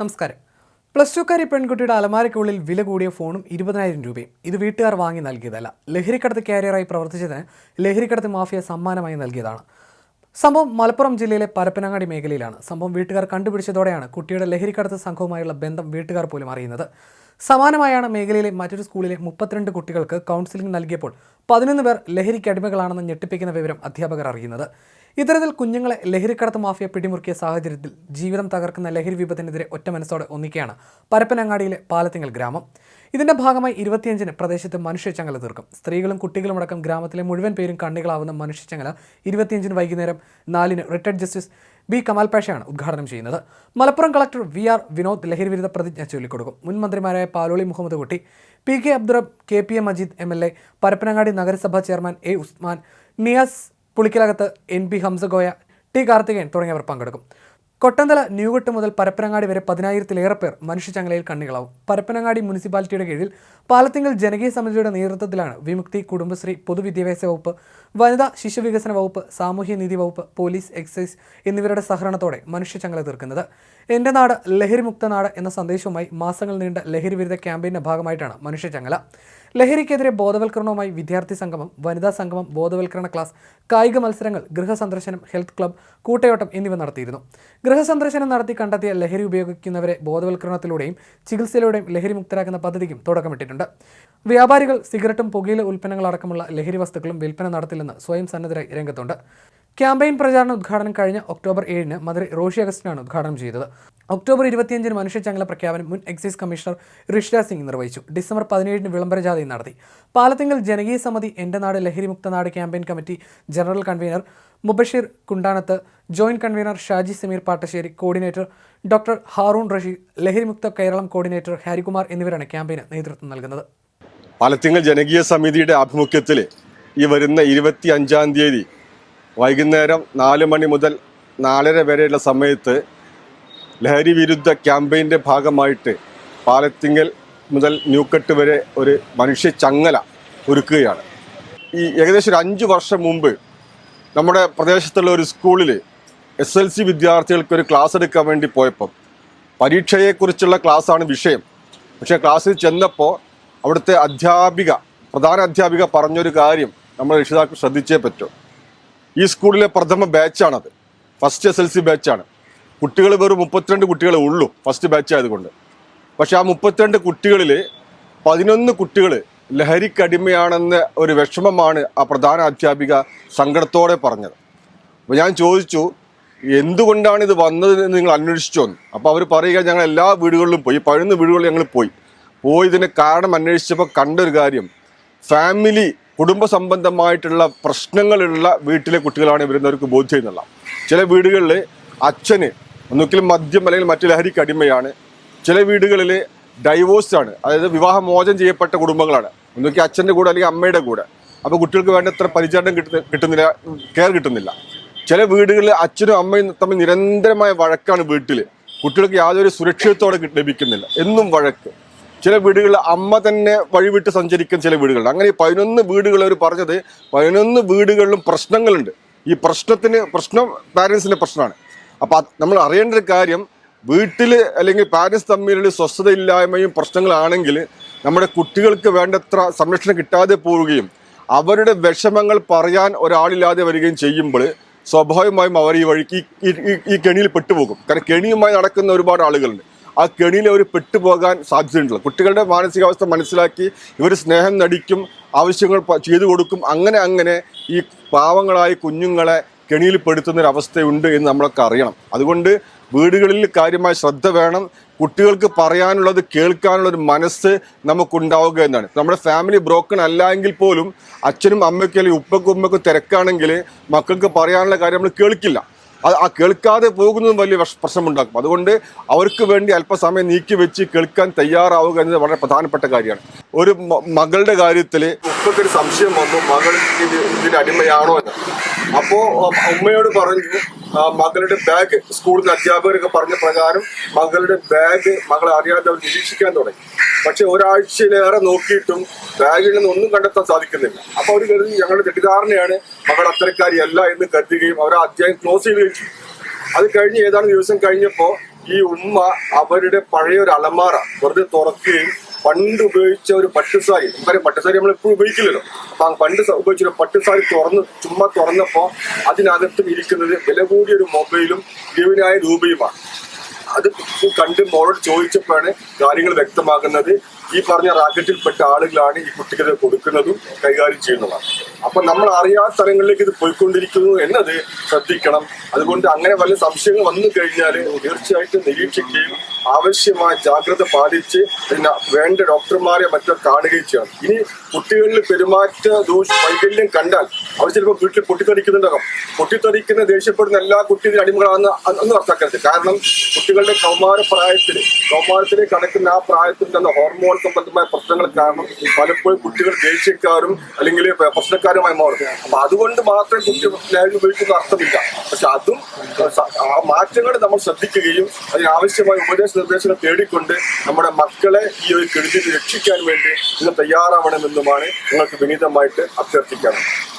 നമസ്കാരം. പ്ലസ് ടുക്കാരി പെൺകുട്ടിയുടെ അലമാരയ്ക്കുള്ളിൽ വില കൂടിയ ഫോണും ഇരുപതിനായിരം രൂപയും. ഇത് വീട്ടുകാർ വാങ്ങി നൽകിയതല്ല. ലഹരിക്കടത്ത് കാരിയറായി പ്രവർത്തിച്ചതിന് ലഹരിക്കടത്ത് മാഫിയ സമ്മാനമായി നൽകിയതാണ്. സംഭവം മലപ്പുറം ജില്ലയിലെ പരപ്പനങ്ങാടി മേഖലയിലാണ്. സംഭവം വീട്ടുകാർ കണ്ടുപിടിച്ചതോടെയാണ് കുട്ടിയുടെ ലഹരിക്കടത്ത് സംഘവുമായുള്ള ബന്ധം വീട്ടുകാർ പോലും അറിയുന്നത്. സമാനമായാണ് മേഖലയിലെ മറ്റൊരു സ്കൂളിലെ മുപ്പത്തിരണ്ട് കുട്ടികൾക്ക് കൗൺസിലിംഗ് നൽകിയപ്പോൾ പതിനൊന്ന് പേർ ലഹരിക്ക് അടിമകളാണെന്ന് ഞെട്ടിപ്പിക്കുന്ന വിവരം അധ്യാപകർ അറിയുന്നത്. ഇത്തരത്തിൽ കുഞ്ഞുങ്ങളെ ലഹരിക്കടത്ത് മാഫിയ പിടിമുറുക്കിയ സാഹചര്യത്തിൽ ജീവിതം തകർക്കുന്ന ലഹരി വിപത്തിനെതിരെ ഒറ്റ മനസ്സോടെ ഒന്നിക്കുകയാണ് പരപ്പനങ്ങാടിയിലെ പാലത്തിങ്ങൽ ഗ്രാമം. ഇതിന്റെ ഭാഗമായി ഇരുപത്തിയഞ്ചിന് പ്രദേശത്ത് മനുഷ്യച്ചങ്ങല തീർക്കും. സ്ത്രീകളും കുട്ടികളും അടക്കം ഗ്രാമത്തിലെ മുഴുവൻ പേരും കണ്ണികളാവുന്ന മനുഷ്യച്ചങ്ങല ഇരുപത്തിയഞ്ചിന് വൈകുന്നേരം നാലിന് റിട്ടയർഡ് ജസ്റ്റിസ് ബി കമാൽ പാഷയാണ് ഉദ്ഘാടനം ചെയ്യുന്നത്. Malappuram collector V R Vinod ലഹരി വിരുദ്ധ പ്രതിജ്ഞ ചൊല്ലിക്കൊടുക്കും. മുൻ മന്ത്രിമാരായ Paloli Muhammad Kutty P K Abdurabb K P A Majeed M L A Parappanangadi നഗരസഭാ chairman A Usman Niyas Pulikkalakath N P Hamsagoya T Karthikeyan തുടങ്ങിയവർ പങ്കെടുക്കും. കൊട്ടന്തല ന്യൂഗട്ട് മുതൽ പരപ്പനങ്ങാടി വരെ പതിനായിരത്തിലേറെ പേർ മനുഷ്യചങ്ങലയിൽ കണ്ണികളാവും. പരപ്പനങ്ങാടി മുനിസിപ്പാലിറ്റിയുടെ കീഴിൽ പാലത്തിങ്കൽ ജനകീയ സമിതിയുടെ നേതൃത്വത്തിലാണ് വിമുക്തി കുടുംബശ്രീ പൊതുവിദ്യാഭ്യാസ വകുപ്പ് വനിതാ ശിശുവികസന വകുപ്പ് സാമൂഹ്യനീതി വകുപ്പ് പോലീസ് എക്സൈസ് എന്നിവരുടെ സഹകരണത്തോടെ മനുഷ്യചങ്ങല തീർക്കുന്നത്. എന്റെ നാട് ലഹരി മുക്ത നാട് എന്ന സന്ദേശവുമായി മാസങ്ങൾ നീണ്ട ലഹരി വിരുദ്ധ ക്യാമ്പയിന്റെ ഭാഗമായിട്ടാണ് മനുഷ്യചങ്ങല ലഹരിക്കെതിരെ ബോധവൽക്കരണവുമായി വിദ്യാർത്ഥി സംഗമം വനിതാ സംഗമം ബോധവൽക്കരണ ക്ലാസ് കായിക മത്സരങ്ങൾ ഗൃഹസന്ദർശനം ഹെൽത്ത് ക്ലബ് കൂട്ടയോട്ടം എന്നിവ നടത്തിയിരുന്നു. ഗൃഹസന്ദർശനം നടത്തി കണ്ടെത്തിയ ലഹരി ഉപയോഗിക്കുന്നവരെ ബോധവൽക്കരണത്തിലൂടെയും ചികിത്സയിലൂടെയും ലഹരി മുക്തരാക്കുന്ന പദ്ധതിക്കും തുടക്കമിട്ടിട്ടുണ്ട്. വ്യാപാരികൾ സിഗരറ്റും പുകയില ഉൽപ്പന്നങ്ങളടക്കമുള്ള ലഹരി വസ്തുക്കളും വിൽപ്പന നടത്തില്ലെന്ന് സ്വയം സന്നദ്ധരായി രംഗത്തുണ്ട്. ക്യാമ്പയിൻ പ്രചാരണ ഉദ്ഘാടനം കഴിഞ്ഞ ഒക്ടോബർ ഏഴിന് മന്ത്രി റോഷി അഗസ്റ്റിനാണ് ഉദ്ഘാടനം ചെയ്തത്. ഒക്ടോബർ ഇരുപത്തിയഞ്ചിന് മനുഷ്യച്ചങ്ങല പ്രഖ്യാപനം മുൻ എക്സൈസ് കമ്മീഷണർ ഋഷിരാജ് സിംഗ് നിർവഹിച്ചു. ഡിസംബർ പതിനേഴിന് വിളംബര ജാഥയും നടത്തി. പാലത്തിങ്കൽ ജനകീയ സമിതി എന്റെ നാട് ലഹരിമുക്ത നാട് campaign committee general convener Mubasheer Kundanath joint convener Shaji Sameer Pattassery coordinator doctor Haroon Rasheed ലഹരിമുക്ത Keralam coordinator Harikumar എന്നിവരാണ് ക്യാമ്പയിന് നേതൃത്വം നൽകുന്നത്. പാലത്തിങ്കൽ ജനകീയ സമിതിയുടെ ആഭിമുഖ്യത്തിൽ ഈ വരുന്ന ഇരുപത്തി അഞ്ചാം തീയതി വൈകുന്നേരം നാല് മണി മുതൽ നാലര വരെയുള്ള സമയത്ത് ലഹരി വിരുദ്ധ ക്യാമ്പയിന്റെ ഭാഗമായിട്ട് പാലത്തിങ്ങൽ മുതൽ ന്യൂക്കട്ട് വരെ ഒരു മനുഷ്യ ചങ്ങല ഒരുക്കുകയാണ്. ഈ ഏകദേശം ഒരു അഞ്ച് വർഷം മുമ്പ് നമ്മുടെ പ്രദേശത്തുള്ള ഒരു സ്കൂളിൽ എസ് എൽ സി വിദ്യാർത്ഥികൾക്ക് ഒരു ക്ലാസ് എടുക്കാൻ വേണ്ടി പോയപ്പം പരീക്ഷയെക്കുറിച്ചുള്ള ക്ലാസ്സാണ് വിഷയം. പക്ഷേ ക്ലാസ്സിൽ ചെന്നപ്പോൾ അവിടുത്തെ അധ്യാപിക പ്രധാന അധ്യാപിക പറഞ്ഞൊരു കാര്യം നമ്മൾ രക്ഷിതാക്കൾ ശ്രദ്ധിച്ചേ പറ്റൂ. ഈ സ്കൂളിലെ പ്രഥമ ബാച്ചാണത്. ഫസ്റ്റ് എസ് എൽ സി ബാച്ചാണ്. കുട്ടികൾ വെറും മുപ്പത്തിരണ്ട് കുട്ടികളെ ഉള്ളൂ ഫസ്റ്റ് ബാച്ച് ആയതുകൊണ്ട്. പക്ഷെ ആ മുപ്പത്തിരണ്ട് കുട്ടികളിൽ പതിനൊന്ന് കുട്ടികൾ ലഹരിക്കടിമയാണെന്ന ഒരു വിഷമമാണ് ആ പ്രധാന അധ്യാപിക സങ്കടത്തോടെ പറഞ്ഞത്. അപ്പോൾ ഞാൻ ചോദിച്ചു എന്തുകൊണ്ടാണ് ഇത് വന്നത് എന്ന് നിങ്ങൾ അന്വേഷിച്ചു വന്നു അപ്പോൾ അവർ പറയുക ഞങ്ങൾ എല്ലാ വീടുകളിലും പോയി പതിനൊന്ന് വീടുകളിൽ ഞങ്ങൾ പോയി. പോയി ഇതിന് കാരണം അന്വേഷിച്ചപ്പോൾ കണ്ടൊരു കാര്യം. ഫാമിലി കുടുംബ സംബന്ധമായിട്ടുള്ള പ്രശ്നങ്ങളുള്ള വീട്ടിലെ കുട്ടികളാണ് വരുന്നവർക്ക് ബോധ്യം ചെയ്യുന്നുള്ള ചില വീടുകളിൽ അച്ഛന് ഒന്നുകിൽ മദ്യം അല്ലെങ്കിൽ മറ്റു ലഹരിക്ക് അടിമയാണ്. ചില വീടുകളിൽ ഡൈവോഴ്സാണ് അതായത് വിവാഹമോചനം ചെയ്യപ്പെട്ട കുടുംബങ്ങളാണ്. ഒന്നുകിൽ അച്ഛന്റെ കൂടെ അല്ലെങ്കിൽ അമ്മയുടെ കൂടെ. അപ്പോൾ കുട്ടികൾക്ക് വേണ്ടത്ര പരിചരണം കിട്ടുന്ന കിട്ടുന്നില്ല കെയർ കിട്ടുന്നില്ല. ചില വീടുകളിൽ അച്ഛനും അമ്മയും തമ്മിൽ നിരന്തരമായ വഴക്കാണ് വീട്ടിൽ കുട്ടികൾക്ക് യാതൊരു സുരക്ഷിതത്തോടെ ലഭിക്കുന്നില്ല. എന്നും വഴക്ക്. ചില വീടുകളിൽ അമ്മ തന്നെ വഴിവിട്ട് സഞ്ചരിക്കുന്ന ചില വീടുകളുണ്ട്. അങ്ങനെ പതിനൊന്ന് വീടുകൾ അവർ പറഞ്ഞത് പതിനൊന്ന് വീടുകളിലും പ്രശ്നങ്ങളുണ്ട്. ഈ പ്രശ്നത്തിന് പ്രശ്നം പാരൻസിന്റെ പ്രശ്നമാണ്. അപ്പോൾ നമ്മൾ അറിയേണ്ട ഒരു കാര്യം വീട്ടിൽ അല്ലെങ്കിൽ പാരൻസ് തമ്മിലുള്ള സ്വസ്ഥതയില്ലായ്മയും പ്രശ്നങ്ങളാണെങ്കിൽ നമ്മുടെ കുട്ടികൾക്ക് വേണ്ടത്ര സംരക്ഷണം കിട്ടാതെ പോവുകയും അവരുടെ വിഷമങ്ങൾ പറയാൻ ഒരാളില്ലാതെ വരികയും ചെയ്യുമ്പോൾ സ്വാഭാവികമായും അവർ ഈ വഴിക്ക് ഈ കെണിയിൽ പെട്ടുപോകും. കാരണം കെണിയുമായി നടക്കുന്ന ഒരുപാട് ആളുകളുണ്ട്. ആ കെണിയിൽ അവർ പെട്ടുപോകാൻ സാധ്യതയുണ്ടല്ലോ. കുട്ടികളുടെ മാനസികാവസ്ഥ മനസ്സിലാക്കി ഇവർ സ്നേഹം നടിക്കും ആവശ്യങ്ങൾ ചെയ്തു കൊടുക്കും. അങ്ങനെ അങ്ങനെ ഈ പാവങ്ങളായ കുഞ്ഞുങ്ങളെ കെണിയിൽ പെടുത്തുന്നൊരവസ്ഥയുണ്ട് എന്ന് നമ്മളൊക്കെ അറിയണം. അതുകൊണ്ട് വീടുകളിൽ കാര്യമായ ശ്രദ്ധ വേണം. കുട്ടികൾക്ക് പറയാനുള്ളത് കേൾക്കാനുള്ള ഒരു മനസ്സ് നമുക്കുണ്ടാവുക എന്നാണ്. നമ്മുടെ ഫാമിലി ബ്രോക്കൺ അല്ല എങ്കിൽ പോലും അച്ഛനും അമ്മയ്ക്കും അല്ലെങ്കിൽ ഉപ്പക്കും ഉമ്മക്കും തിരക്കാണെങ്കിൽ മക്കൾക്ക് പറയാനുള്ള കാര്യം നമ്മൾ കേൾക്കില്ല. ആ കേൾക്കാതെ പോകുന്നതും വലിയ പ്രശ്നം പ്രശ്നമുണ്ടാക്കും. അതുകൊണ്ട് അവർക്ക് വേണ്ടി അല്പസമയം നീക്കി വെച്ച് കേൾക്കാൻ തയ്യാറാവുക എന്നത് വളരെ പ്രധാനപ്പെട്ട കാര്യമാണ്. ഒരു മകളുടെ കാര്യത്തിൽ ഉപ്പക്കൊരു സംശയം വന്നു മകൾ ഇതിന്റെ അടിമയാണോ എന്ന്. അപ്പോ അ- ഉമ്മയോട് പറഞ്ഞു മകളുടെ ബാഗ് സ്കൂളിലെ അധ്യാപകരൊക്കെ പറഞ്ഞ പ്രകാരം മകളുടെ ബാഗ് മകളെ അറിയാതെ അവർ നിരീക്ഷിക്കാൻ തുടങ്ങി. പക്ഷെ ഒരാഴ്ചയിലേറെ നോക്കിയിട്ടും ബാഗിൽ നിന്ന് ഒന്നും കണ്ടെത്താൻ സാധിക്കുന്നില്ല. അപ്പൊ അവർ കരുതി ഞങ്ങളുടെ തെറ്റിദ്ധാരണയാണ് മകൾ അത്തരക്കാരിയല്ല എന്ന് കരുതുകയും അവർ ആ അധ്യായം ക്ലോസ് ചെയ്യുകയും ചെയ്തു അത് കഴിഞ്ഞ് ഏതാനും ദിവസം കഴിഞ്ഞപ്പോ ഈ ഉമ്മ അവരുടെ പഴയ ഒരു അലമാറ വെറുതെ തുറക്കുകയും പണ്ട് ഉപയോഗിച്ച ഒരു പട്ടുസാരി നമുക്കറിയാം പട്ടുസാരി നമ്മൾ എപ്പോഴും ഉപയോഗിക്കില്ലല്ലോ. അപ്പൊ പണ്ട് ഉപയോഗിച്ച ഒരു പട്ടുസാരി തുറന്ന് ചുമ്മാ തുറന്നപ്പോ അതിനകത്തും ഇരിക്കുന്നത് വില കൂടിയ ഒരു മൊബൈലും ഇരുപതിനായ രൂപയുമാണ്. അത് കണ്ട് മോളോട് ചോദിച്ചപ്പോഴാണ് കാര്യങ്ങൾ വ്യക്തമാകുന്നത്. ഈ പറഞ്ഞ റാക്കറ്റിൽപ്പെട്ട ആളുകളാണ് ഈ കുട്ടികളെ കൊടുക്കുന്നതും കൈകാര്യം ചെയ്യുന്നതാണ് അപ്പൊ നമ്മൾ അറിയാത്ത സ്ഥലങ്ങളിലേക്ക് ഇത് പോയിക്കൊണ്ടിരിക്കുന്നു എന്നത് ശ്രദ്ധിക്കണം. അതുകൊണ്ട് അങ്ങനെ വല്ല സംശയങ്ങൾ വന്നു കഴിഞ്ഞാൽ തീർച്ചയായിട്ടും നിരീക്ഷിക്കുകയും ആവശ്യമായ ജാഗ്രത പാലിച്ച് പിന്നെ വേണ്ട ഡോക്ടർമാരെ മറ്റോ കാണുകയും ചെയ്യണം. ഇനി കുട്ടികളിൽ പെരുമാറ്റ ദോഷ വൈകല്യം കണ്ടാൽ അവർ ചിലപ്പോൾ വീട്ടിൽ പൊട്ടിത്തെറിക്കുന്നുണ്ടാകും. പൊട്ടിത്തെറിക്കുന്ന ദേഷ്യപ്പെടുന്ന എല്ലാ കുട്ടികളും അടിമകളാണെന്ന് ഒന്ന് അർത്ഥക്കരുത് കാരണം കുട്ടികളുടെ കൗമാര പ്രായത്തിൽ കൗമാരത്തിലെ കടക്കുന്ന ആ പ്രായത്തിൽ തന്നെ ഹോർമോൺ സംബന്ധമായ പ്രശ്നങ്ങൾ കാരണം പലപ്പോഴും കുട്ടികൾ ദേഷ്യക്കാരും അല്ലെങ്കിൽ പ്രശ്നക്കാരുമായി മാറും. അപ്പൊ അതുകൊണ്ട് മാത്രം കുട്ടി ലഹരി ഉപയോഗിക്കുന്ന അർത്ഥമില്ല. പക്ഷെ അതും ആ മാറ്റങ്ങൾ നമ്മൾ ശ്രദ്ധിക്കുകയും അതിനാവശ്യമായ ഉപദേശ നിർദ്ദേശങ്ങൾ തേടിക്കൊണ്ട് നമ്മുടെ മക്കളെ ഈ ഒരു കെടുതി രക്ഷിക്കാൻ വേണ്ടി നിങ്ങൾ തയ്യാറാവണമെന്നുമാണ് നിങ്ങൾക്ക് വിനീതമായിട്ട് അഭ്യർത്ഥിക്കാറുണ്ട്